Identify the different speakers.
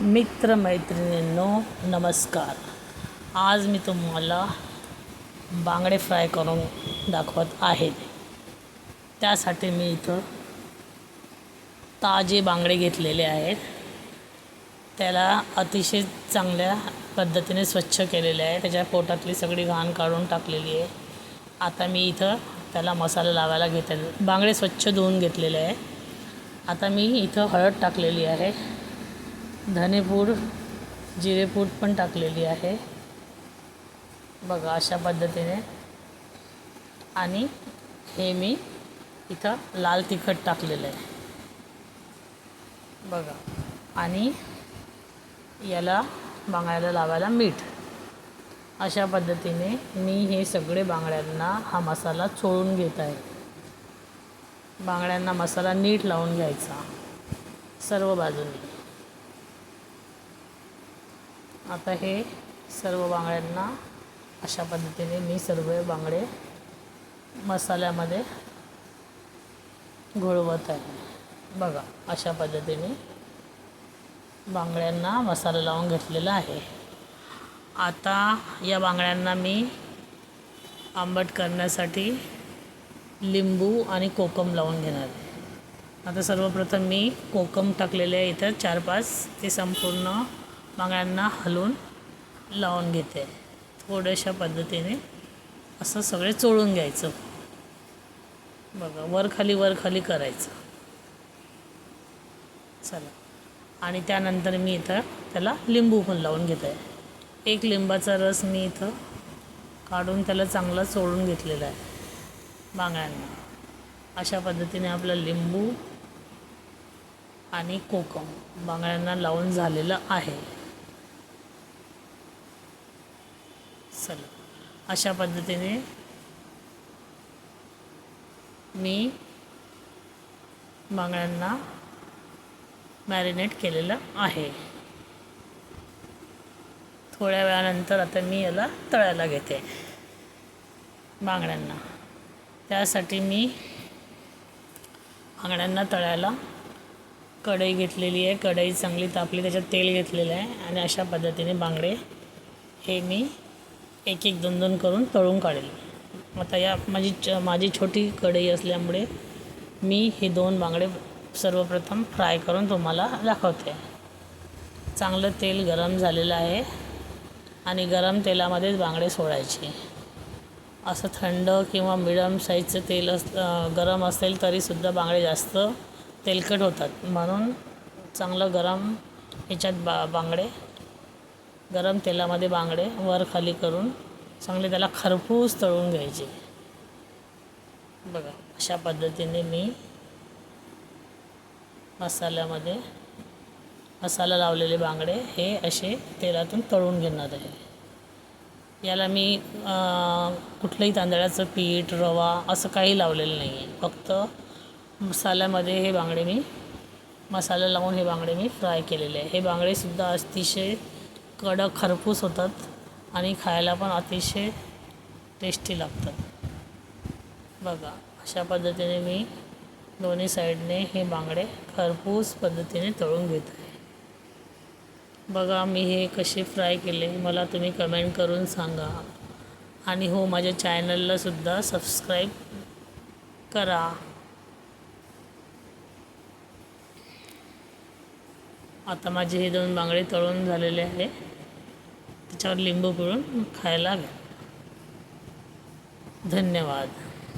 Speaker 1: मित्रमैत्रिणींनो नमस्कार. आज मी तुम्हाला बांगडे फ्राय करून दाखवत आहे. त्यासाठी मी इथं ताजे बांगडे घेतलेले आहेत. त्याला अतिशय चांगल्या पद्धतीने स्वच्छ केलेले आहे. त्याच्या पोटातली सगळी घाण काढून टाकलेली आहे. आता मी इथं त्याला मसाला लावायला घेते बांगडे स्वच्छ धुवून घेतलेले आहे. आता मी इथं हळद टाकलेली आहे. धनेपूड जिरेपूड पण टाकलेली आहे. बघा अशा पद्धतीने. आणि हे मी इथं लाल तिखट टाकलेलं आहे. बघा. आणि याला बांगड्याला लावायला मीठ. अशा पद्धतीने मी हे सगळे बांगड्यांना हा मसाला चोळून घेत आहे. बांगड्यांना मसाला नीट लावून घ्यायचा. सर्व बाजूंनी. आता हे सर्व बांगड्यांना अशा पद्धतीने मी सर्व बांगडे मसाल्यामध्ये घोळवत आहे. बघा अशा पद्धतीने बांगड्यांना मसाला लावून घेतलेला आहे. आता या बांगड्यांना मी आंबट करण्यासाठी लिंबू आणि कोकम लावून घेणार आहे. आता सर्वप्रथम मी कोकम टाकलेले आहे इथं चार पाच ते संपूर्ण बांगड्यांना हलवून लावून घेते. थोड्याशा पद्धतीने असं सगळे चोळून घ्यायचं. बघा वर खाली वर खाली करायचं. चला. आणि त्यानंतर मी इथं त्याला लिंबू पण लावून घेत. आहे एक लिंबाचा रस मी इथं काढून त्याला चांगला चोळून घेतलेला आहे. बांगड्यांना. अशा पद्धतीने आपला लिंबू आणि कोकम बांगड्यांना लावून झालेलं आहे. चला अशा पद्धतीने मी बांगड्यांना मॅरिनेट केलेलं आहे. थोड्या वेळानंतर आता मी याला तळायला घेते बांगड्यांना. त्यासाठी मी बांगड्यांना तळायला कढई घेतलेली आहे. कढई चांगली तापली त्याच्यात तेल घेतलेलं आहे. आणि अशा पद्धतीने बांगडे हे मी एक एक दोन दोन करून तळून काढेल. आता या माझी च माझी छोटी कढई असल्यामुळे मी हे दोन बांगडे सर्वप्रथम फ्राय करून तुम्हाला दाखवते. चांगलं तेल गरम झालेलं आहे आणि गरम तेलामध्येच बांगडे सोडायचे. असं थंड किंवा मिडम साईजचं तेल अस गरम असेल तरीसुद्धा बांगडे जास्त तेलकट होतात. म्हणून चांगलं गरम याच्यात बा बांगडे गरम तेलामध्ये बांगडे वर खाली करून चांगले त्याला खरपूस तळून घ्यायचे. बघा अशा पद्धतीने मी मसाल्यामध्ये मसाला लावलेले बांगडे हे असे तेलातून तळून घेणार आहे. याला मी कुठलंही तांदळाचं पीठ रवा असं काही लावलेलं नाही आहे फक्त मसाल्यामध्ये हे बांगडे मी मसाला लावून हे बांगडे मी फ्राय केलेले आहे. हे बांगडेसुद्धा अतिशय कडक खरपूस होतात आणि खायला पण अतिशय टेस्टी लागतात. बघा अशा पद्धतीने मी दोन्ही साईडने हे बांगडे खरपूस पद्धतीने तळून घेत आहे. बघा मी हे कसे फ्राय केले मला तुम्ही कमेंट करून सांगा. आणि हो माझ्या चॅनललासुद्धा सबस्क्राईब करा. आता माझे हे दोन बांगडे तळून झालेले आहे. त्याच्यावर लिंबू पिळून खायला घ्या. धन्यवाद.